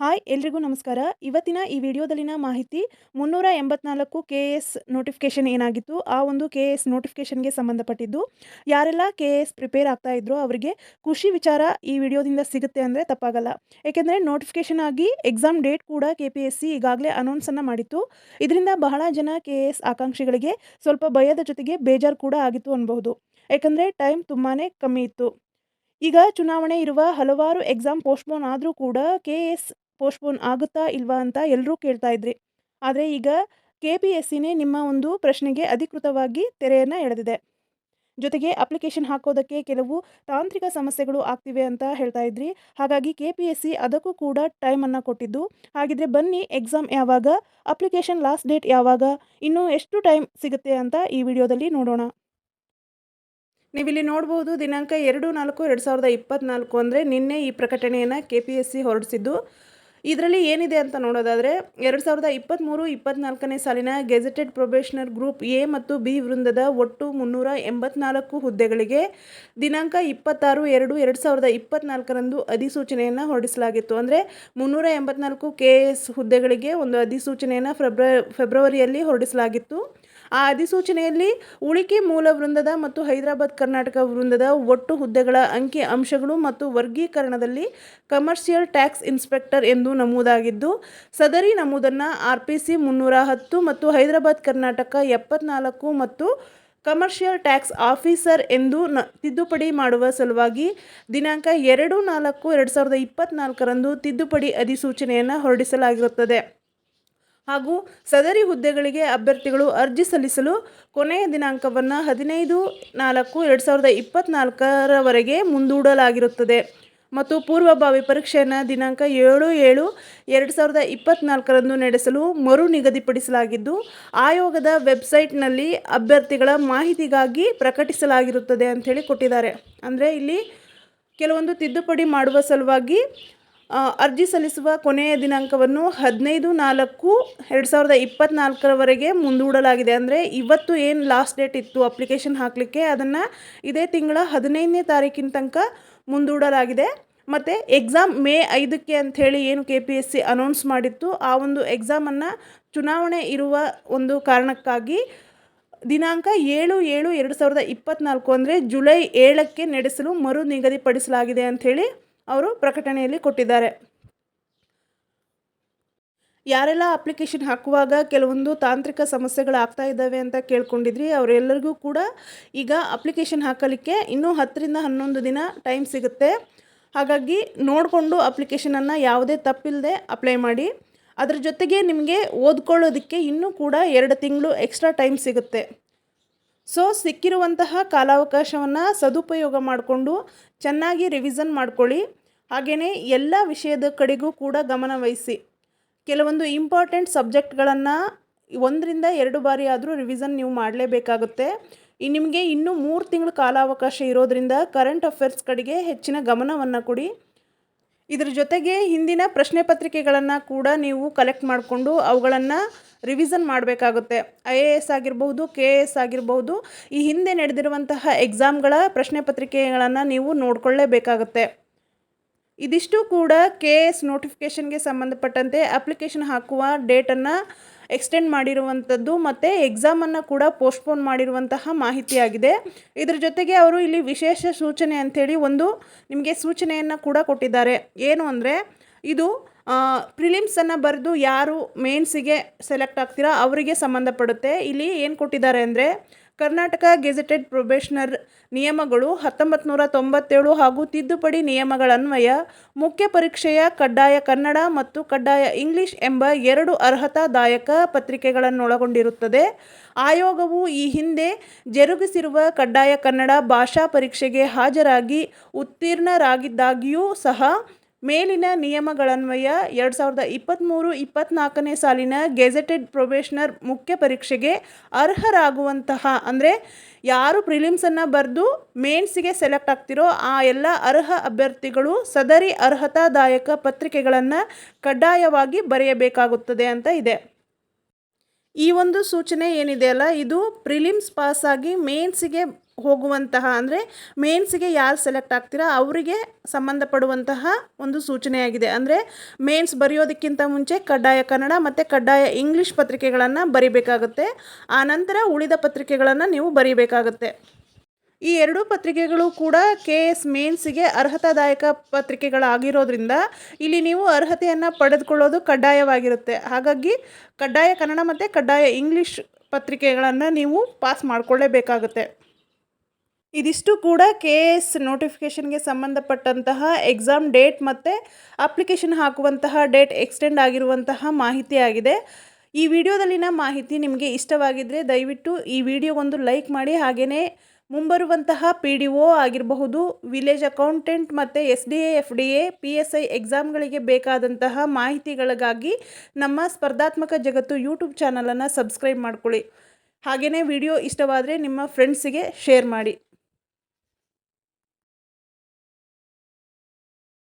Hi, ಎಲ್ರಿಗೂ ನಮಸ್ಕಾರ. ಇವತ್ತಿನ ಈ ವಿಡಿಯೋದಲ್ಲಿನ ಮಾಹಿತಿ ಮುನ್ನೂರ ಎಂಬತ್ನಾಲ್ಕು ಕೆ ಎಸ್ ನೋಟಿಫಿಕೇಷನ್ ಏನಾಗಿತ್ತು? ಆ ಒಂದು ಕೆ ಎಸ್ ನೋಟಿಫಿಕೇಷನ್ಗೆ ಸಂಬಂಧಪಟ್ಟಿದ್ದು ಯಾರೆಲ್ಲ ಕೆ ಎಸ್ ಪ್ರಿಪೇರ್ ಆಗ್ತಾ ಇದ್ರು ಅವರಿಗೆ ಖುಷಿ ವಿಚಾರ ಈ ವಿಡಿಯೋದಿಂದ ಸಿಗುತ್ತೆ ಅಂದರೆ ತಪ್ಪಾಗಲ್ಲ. ಏಕೆಂದರೆ ನೋಟಿಫಿಕೇಷನ್ ಆಗಿ ಎಕ್ಸಾಮ್ ಡೇಟ್ ಕೂಡ ಕೆ ಪಿ ಎಸ್ ಸಿ ಈಗಾಗಲೇ ಅನೌನ್ಸನ್ನು ಮಾಡಿತ್ತು. ಇದರಿಂದ ಬಹಳ ಜನ ಕೆ ಎಸ್ ಆಕಾಂಕ್ಷಿಗಳಿಗೆ ಸ್ವಲ್ಪ ಭಯದ ಜೊತೆಗೆ ಬೇಜಾರು ಕೂಡ ಆಗಿತ್ತು ಅನ್ಬಹುದು. ಏಕೆಂದರೆ ಟೈಮ್ ತುಂಬಾ ಕಮ್ಮಿ ಇತ್ತು. ಈಗ ಚುನಾವಣೆ ಇರುವ ಹಲವಾರು ಎಕ್ಸಾಮ್ ಪೋಸ್ಟ್ಪೋನ್ ಆದರೂ ಕೂಡ ಕೆ ಎಸ್ ಪೋಸ್ಟ್ಪೋನ್ ಆಗುತ್ತಾ ಇಲ್ವಾ ಅಂತ ಎಲ್ಲರೂ ಕೇಳ್ತಾ ಇದ್ರಿ. ಆದರೆ ಈಗ ಕೆ ಪಿ ಎಸ್ ಸಿನೇ ನಿಮ್ಮ ಒಂದು ಪ್ರಶ್ನೆಗೆ ಅಧಿಕೃತವಾಗಿ ತೆರೆಯನ್ನು ಎಳೆದಿದೆ. ಜೊತೆಗೆ ಅಪ್ಲಿಕೇಶನ್ ಹಾಕೋದಕ್ಕೆ ಕೆಲವು ತಾಂತ್ರಿಕ ಸಮಸ್ಯೆಗಳು ಆಗ್ತಿವೆ ಅಂತ ಹೇಳ್ತಾ ಇದ್ರಿ. ಹಾಗಾಗಿ ಕೆ ಪಿ ಎಸ್ ಸಿ ಅದಕ್ಕೂ ಕೂಡ ಟೈಮನ್ನು ಕೊಟ್ಟಿದ್ದು. ಹಾಗಿದ್ರೆ ಬನ್ನಿ ಎಕ್ಸಾಮ್ ಯಾವಾಗ ಅಪ್ಲಿಕೇಶನ್ ಲಾಸ್ಟ್ ಡೇಟ್ ಯಾವಾಗ, ಇನ್ನೂ ಎಷ್ಟು ಟೈಮ್ ಸಿಗುತ್ತೆ ಅಂತ ಈ ವಿಡಿಯೋದಲ್ಲಿ ನೋಡೋಣ. ನೀವಿಲ್ಲಿ ನೋಡ್ಬೋದು ದಿನಾಂಕ ಎರಡು ನಾಲ್ಕು, ಎರಡು ಸಾವಿರದ ಇಪ್ಪತ್ತ್ನಾಲ್ಕು ಅಂದರೆ ನಿನ್ನೆ ಈ ಪ್ರಕಟಣೆಯನ್ನು ಕೆ ಪಿ ಎಸ್ ಸಿ ಹೊರಡಿಸಿದ್ದು. ಇದರಲ್ಲಿ ಏನಿದೆ ಅಂತ ನೋಡೋದಾದರೆ ಎರಡು ಸಾವಿರದ ಇಪ್ಪತ್ತ್ಮೂರು ಇಪ್ಪತ್ತ್ನಾಲ್ಕನೇ ಸಾಲಿನ ಗೆಜೆಟೆಡ್ ಪ್ರೊಬೇಷನರ್ ಗ್ರೂಪ್ ಎ ಮತ್ತು ಬಿ ವೃಂದದ ಒಟ್ಟು ಮುನ್ನೂರ ಎಂಬತ್ನಾಲ್ಕು ಹುದ್ದೆಗಳಿಗೆ ದಿನಾಂಕ ಇಪ್ಪತ್ತಾರು ಎರಡು ಎರಡು ಸಾವಿರದ ಇಪ್ಪತ್ತ್ನಾಲ್ಕರಂದು ಅಧಿಸೂಚನೆಯನ್ನು ಹೊರಡಿಸಲಾಗಿತ್ತು. ಅಂದರೆ ಮುನ್ನೂರ ಎಂಬತ್ನಾಲ್ಕು ಕೆ ಎಸ್ ಹುದ್ದೆಗಳಿಗೆ ಒಂದು ಅಧಿಸೂಚನೆಯನ್ನು ಫೆಬ್ರ ಫೆಬ್ರವರಿಯಲ್ಲಿ ಹೊರಡಿಸಲಾಗಿತ್ತು. ಆ ಅಧಿಸೂಚನೆಯಲ್ಲಿ ಉಳಿಕೆ ಮೂಲ ವೃಂದದ ಮತ್ತು ಹೈದರಾಬಾದ್ ಕರ್ನಾಟಕ ವೃಂದದ ಒಟ್ಟು ಹುದ್ದೆಗಳ ಅಂಕಿ ಅಂಶಗಳು ಮತ್ತು ವರ್ಗೀಕರಣದಲ್ಲಿ ಕಮರ್ಷಿಯಲ್ ಟ್ಯಾಕ್ಸ್ ಇನ್ಸ್ಪೆಕ್ಟರ್ ಎಂದು ನಮೂದಾಗಿದ್ದು, ಸದರಿ ನಮೂದನ್ನು ಆರ್ ಪಿ ಸಿ ಮುನ್ನೂರ ಹತ್ತು ಮತ್ತು ಹೈದರಾಬಾದ್ ಕರ್ನಾಟಕ ಎಪ್ಪತ್ನಾಲ್ಕು ಮತ್ತು ಕಮರ್ಷಿಯಲ್ ಟ್ಯಾಕ್ಸ್ ಆಫೀಸರ್ ಎಂದು ನ ತಿದ್ದುಪಡಿ ಮಾಡುವ ಸಲುವಾಗಿ ದಿನಾಂಕ ಎರಡು ನಾಲ್ಕು ಎರಡು ಸಾವಿರದ ಇಪ್ಪತ್ತ್ನಾಲ್ಕರಂದು ತಿದ್ದುಪಡಿ ಅಧಿಸೂಚನೆಯನ್ನು ಹೊರಡಿಸಲಾಗಿರುತ್ತದೆ ಹಾಗೂ ಸದರಿ ಹುದ್ದೆಗಳಿಗೆ ಅಭ್ಯರ್ಥಿಗಳು ಅರ್ಜಿ ಸಲ್ಲಿಸಲು ಕೊನೆಯ ದಿನಾಂಕವನ್ನು ಹದಿನೈದು ನಾಲ್ಕು ಎರಡು ಸಾವಿರದ ಇಪ್ಪತ್ತ್ನಾಲ್ಕರವರೆಗೆ ಮುಂದೂಡಲಾಗಿರುತ್ತದೆ. ಮತ್ತು ಪೂರ್ವಭಾವಿ ಪರೀಕ್ಷೆಯನ್ನು ದಿನಾಂಕ ಏಳು ಏಳು ಎರಡು ಸಾವಿರದ ಇಪ್ಪತ್ತ್ನಾಲ್ಕರಂದು ನಡೆಸಲು ಮರು ನಿಗದಿಪಡಿಸಲಾಗಿದ್ದು, ಆಯೋಗದ ವೆಬ್ಸೈಟ್ನಲ್ಲಿ ಅಭ್ಯರ್ಥಿಗಳ ಮಾಹಿತಿಗಾಗಿ ಪ್ರಕಟಿಸಲಾಗಿರುತ್ತದೆ ಅಂಥೇಳಿ ಕೊಟ್ಟಿದ್ದಾರೆ. ಅಂದರೆ ಇಲ್ಲಿ ಕೆಲವೊಂದು ತಿದ್ದುಪಡಿ ಮಾಡುವ ಸಲುವಾಗಿ ಅರ್ಜಿ ಸಲ್ಲಿಸುವ ಕೊನೆಯ ದಿನಾಂಕವನ್ನು ಹದಿನೈದು ನಾಲ್ಕು ಎರಡು ಸಾವಿರದ ಇಪ್ಪತ್ತ್ನಾಲ್ಕರವರೆಗೆ ಮುಂದೂಡಲಾಗಿದೆ. ಅಂದರೆ ಇವತ್ತು ಏನು ಲಾಸ್ಟ್ ಡೇಟ್ ಇತ್ತು ಅಪ್ಲಿಕೇಶನ್ ಹಾಕಲಿಕ್ಕೆ ಅದನ್ನು ಇದೇ ತಿಂಗಳ ಹದಿನೈದನೇ ತಾರೀಕಿನ ತನಕ ಮುಂದೂಡಲಾಗಿದೆ. ಮತ್ತು ಎಕ್ಸಾಮ್ ಮೇ ಐದಕ್ಕೆ ಅಂಥೇಳಿ ಏನು K P S C announce ಮಾಡಿತ್ತು, ಆ ಒಂದು ಎಕ್ಸಾಮನ್ನು ಚುನಾವಣೆ ಇರುವ ಒಂದು ಕಾರಣಕ್ಕಾಗಿ ದಿನಾಂಕ ಏಳು ಏಳು ಎರಡು ಸಾವಿರದ ಇಪ್ಪತ್ತ್ನಾಲ್ಕು ಅಂದರೆ ಜುಲೈ ಏಳಕ್ಕೆ ನಡೆಸಲು ಮರು ನಿಗದಿಪಡಿಸಲಾಗಿದೆ ಅಂಥೇಳಿ ಅವರು ಪ್ರಕಟಣೆಯಲ್ಲಿ ಕೊಟ್ಟಿದ್ದಾರೆ. ಯಾರೆಲ್ಲ ಅಪ್ಲಿಕೇಶನ್ ಹಾಕುವಾಗ ಕೆಲವೊಂದು ತಾಂತ್ರಿಕ ಸಮಸ್ಯೆಗಳು ಆಗ್ತಾ ಇದ್ದಾವೆ ಅಂತ ಕೇಳ್ಕೊಂಡಿದ್ರಿ, ಅವರೆಲ್ಲರಿಗೂ ಕೂಡ ಈಗ ಅಪ್ಲಿಕೇಶನ್ ಹಾಕಲಿಕ್ಕೆ ಇನ್ನೂ ಹತ್ತರಿಂದ ಹನ್ನೊಂದು ದಿನ ಟೈಮ್ ಸಿಗುತ್ತೆ. ಹಾಗಾಗಿ ನೋಡಿಕೊಂಡು ಅಪ್ಲಿಕೇಶನನ್ನು ಯಾವುದೇ ತಪ್ಪಿಲ್ಲದೆ ಅಪ್ಲೈ ಮಾಡಿ. ಅದರ ಜೊತೆಗೆ ನಿಮಗೆ ಓದ್ಕೊಳ್ಳೋದಕ್ಕೆ ಇನ್ನೂ ಕೂಡ ಎರಡು ತಿಂಗಳು ಎಕ್ಸ್ಟ್ರಾ ಟೈಮ್ ಸಿಗುತ್ತೆ. ಸೊ, ಸಿಕ್ಕಿರುವಂತಹ ಕಾಲಾವಕಾಶವನ್ನು ಸದುಪಯೋಗ ಮಾಡಿಕೊಂಡು ಚೆನ್ನಾಗಿ ರಿವಿಸನ್ ಮಾಡ್ಕೊಳ್ಳಿ. ಹಾಗೆಯೇ ಎಲ್ಲ ವಿಷಯದ ಕಡೆಗೂ ಕೂಡ ಗಮನ ವಹಿಸಿ. ಕೆಲವೊಂದು ಇಂಪಾರ್ಟೆಂಟ್ ಸಬ್ಜೆಕ್ಟ್ಗಳನ್ನು ಒಂದರಿಂದ ಎರಡು ಬಾರಿ ಆದರೂ ರಿವಿಸನ್ ನೀವು ಮಾಡಲೇಬೇಕಾಗುತ್ತೆ. ನಿಮಗೆ ಇನ್ನೂ ಮೂರು ತಿಂಗಳು ಕಾಲಾವಕಾಶ ಇರೋದರಿಂದ ಕರೆಂಟ್ ಅಫೇರ್ಸ್ ಕಡೆಗೆ ಹೆಚ್ಚಿನ ಗಮನವನ್ನು ಕೊಡಿ. ಇದರ ಜೊತೆಗೆ ಹಿಂದಿನ ಪ್ರಶ್ನೆ ಪತ್ರಿಕೆಗಳನ್ನು ಕೂಡ ನೀವು ಕಲೆಕ್ಟ್ ಮಾಡಿಕೊಂಡು ಅವುಗಳನ್ನು ರಿವಿಸನ್ ಮಾಡಬೇಕಾಗುತ್ತೆ. ಐ ಎ ಎಸ್ ಆಗಿರ್ಬೋದು ಕೆ ಎ ಎಸ್ ಆಗಿರ್ಬೋದು ಈ ಹಿಂದೆ ನಡೆದಿರುವಂತಹ ಎಕ್ಸಾಮ್ಗಳ ಪ್ರಶ್ನೆ ಪತ್ರಿಕೆಗಳನ್ನು ನೀವು ನೋಡಿಕೊಳ್ಳೇಬೇಕಾಗುತ್ತೆ. ಇದಿಷ್ಟು ಕೂಡ ಕೆ ಎಸ್ ನೋಟಿಫಿಕೇಷನ್ಗೆ ಸಂಬಂಧಪಟ್ಟಂತೆ ಅಪ್ಲಿಕೇಶನ್ ಹಾಕುವ ಡೇಟನ್ನು ಎಕ್ಸ್ಟೆಂಡ್ ಮಾಡಿರುವಂಥದ್ದು ಮತ್ತು ಎಕ್ಸಾಮನ್ನು ಕೂಡ ಪೋಸ್ಟ್ಪೋನ್ ಮಾಡಿರುವಂತಹ ಮಾಹಿತಿಯಾಗಿದೆ. ಇದರ ಜೊತೆಗೆ ಅವರು ಇಲ್ಲಿ ವಿಶೇಷ ಸೂಚನೆ ಅಂಥೇಳಿ ಒಂದು ನಿಮಗೆ ಸೂಚನೆಯನ್ನು ಕೂಡ ಕೊಟ್ಟಿದ್ದಾರೆ. ಏನು ಅಂದರೆ ಇದು ಪ್ರಿಲಿಮ್ಸನ್ನು ಬರೆದು ಯಾರು ಮೇನ್ಸಿಗೆ ಸೆಲೆಕ್ಟ್ ಆಗ್ತೀರಾ ಅವರಿಗೆ ಸಂಬಂಧಪಡುತ್ತೆ. ಇಲ್ಲಿ ಏನು ಕೊಟ್ಟಿದ್ದಾರೆ ಅಂದರೆ ಕರ್ನಾಟಕ ಗೆಜೆಟೆಡ್ ಪ್ರೊಬೇಷನರ್ ನಿಯಮಗಳು ಹತ್ತೊಂಬತ್ತು ನೂರ ತೊಂಬತ್ತೇಳು ಹಾಗೂ ತಿದ್ದುಪಡಿ ನಿಯಮಗಳನ್ವಯ, ಮುಖ್ಯ ಪರೀಕ್ಷೆಯ ಕಡ್ಡಾಯ ಕನ್ನಡ ಮತ್ತು ಕಡ್ಡಾಯ ಇಂಗ್ಲಿಷ್ ಎಂಬ ಎರಡು ಅರ್ಹತಾದಾಯಕ ಪತ್ರಿಕೆಗಳನ್ನೊಳಗೊಂಡಿರುತ್ತದೆ. ಆಯೋಗವು ಈ ಹಿಂದೆ ಜರುಗಿಸಿರುವ ಕಡ್ಡಾಯ ಕನ್ನಡ ಭಾಷಾ ಪರೀಕ್ಷೆಗೆ ಹಾಜರಾಗಿ ಉತ್ತೀರ್ಣರಾಗಿದ್ದಾಗಿಯೂ ಸಹ ಮೇಲಿನ ನಿಯಮಗಳನ್ವಯ ಎರಡು ಸಾವಿರದ ಇಪ್ಪತ್ತ್ಮೂರು ಇಪ್ಪತ್ತ್ನಾಲ್ಕನೇ ಸಾಲಿನ ಗೆಜೆಟೆಡ್ ಪ್ರೊಬೇಷನರ್ ಮುಖ್ಯ ಪರೀಕ್ಷೆಗೆ ಅರ್ಹರಾಗುವಂತಹ, ಅಂದರೆ ಯಾರು ಪ್ರಿಲಿಮ್ಸನ್ನು ಬರೆದು ಮೇನ್ಸಿಗೆ ಸೆಲೆಕ್ಟ್ ಆಗ್ತಿರೋ ಆ ಎಲ್ಲ ಅರ್ಹ ಅಭ್ಯರ್ಥಿಗಳು ಸದರಿ ಅರ್ಹತಾದಾಯಕ ಪತ್ರಿಕೆಗಳನ್ನು ಕಡ್ಡಾಯವಾಗಿ ಬರೆಯಬೇಕಾಗುತ್ತದೆ ಅಂತ ಇದೆ. ಈ ಒಂದು ಸೂಚನೆ ಏನಿದೆ ಅಲ್ಲ, ಇದು ಪ್ರಿಲಿಮ್ಸ್ ಪಾಸಾಗಿ ಮೇನ್ಸಿಗೆ ಹೋಗುವಂತಹ, ಅಂದರೆ ಮೇನ್ಸ್ಗೆ ಯಾರು ಸೆಲೆಕ್ಟ್ ಆಗ್ತೀರಾ ಅವರಿಗೆ ಸಂಬಂಧಪಡುವಂತಹ ಒಂದು ಸೂಚನೆಯಾಗಿದೆ. ಅಂದರೆ ಮೇನ್ಸ್ ಬರೆಯೋದಕ್ಕಿಂತ ಮುಂಚೆ ಕಡ್ಡಾಯ ಕನ್ನಡ ಮತ್ತು ಕಡ್ಡಾಯ ಇಂಗ್ಲೀಷ್ ಪತ್ರಿಕೆಗಳನ್ನು ಬರಿಬೇಕಾಗುತ್ತೆ. ಆನಂತರ ಉಳಿದ ಪತ್ರಿಕೆಗಳನ್ನು ನೀವು ಬರೀಬೇಕಾಗುತ್ತೆ. ಈ ಎರಡೂ ಪತ್ರಿಕೆಗಳು ಕೂಡ ಕೆ ಎಸ್ ಮೇನ್ಸಿಗೆ ಅರ್ಹತಾದಾಯಕ ಪತ್ರಿಕೆಗಳಾಗಿರೋದ್ರಿಂದ ಇಲ್ಲಿ ನೀವು ಅರ್ಹತೆಯನ್ನು ಪಡೆದುಕೊಳ್ಳೋದು ಕಡ್ಡಾಯವಾಗಿರುತ್ತೆ. ಹಾಗಾಗಿ ಕಡ್ಡಾಯ ಕನ್ನಡ ಮತ್ತು ಕಡ್ಡಾಯ ಇಂಗ್ಲೀಷ್ ಪತ್ರಿಕೆಗಳನ್ನು ನೀವು ಪಾಸ್ ಮಾಡಿಕೊಳ್ಳೇಬೇಕಾಗುತ್ತೆ ಇದಿಷ್ಟು ಕೂಡ ಕೆ ಎಸ್ ನೋಟಿಫಿಕೇಷನ್ಗೆ ಸಂಬಂಧಪಟ್ಟಂತಹ ಎಕ್ಸಾಮ್ ಡೇಟ್ ಮತ್ತು ಅಪ್ಲಿಕೇಶನ್ ಹಾಕುವಂತಹ ಡೇಟ್ ಎಕ್ಸ್ಟೆಂಡ್ ಆಗಿರುವಂತಹ ಮಾಹಿತಿಯಾಗಿದೆ. ಈ ವಿಡಿಯೋದಲ್ಲಿನ ಮಾಹಿತಿ ನಿಮಗೆ ಇಷ್ಟವಾಗಿದ್ದರೆ ದಯವಿಟ್ಟು ಈ ವಿಡಿಯೋಗೊಂದು ಲೈಕ್ ಮಾಡಿ ಹಾಗೆಯೇ ಮುಂಬರುವಂತಹ ಪಿ ಡಿ ಒ ಆಗಿರಬಹುದು, ವಿಲೇಜ್ ಅಕೌಂಟೆಂಟ್ ಮತ್ತು S D A, F D A, P S I ಎಕ್ಸಾಮ್ಗಳಿಗೆ ಬೇಕಾದಂತಹ ಮಾಹಿತಿಗಳಿಗಾಗಿ ನಮ್ಮ ಸ್ಪರ್ಧಾತ್ಮಕ ಜಗತ್ತು ಯೂಟ್ಯೂಬ್ ಚಾನಲನ್ನು ಸಬ್ಸ್ಕ್ರೈಬ್ ಮಾಡ್ಕೊಳ್ಳಿ. ಹಾಗೆಯೇ ವಿಡಿಯೋ ಇಷ್ಟವಾದರೆ ನಿಮ್ಮ ಫ್ರೆಂಡ್ಸಿಗೆ ಶೇರ್ ಮಾಡಿ.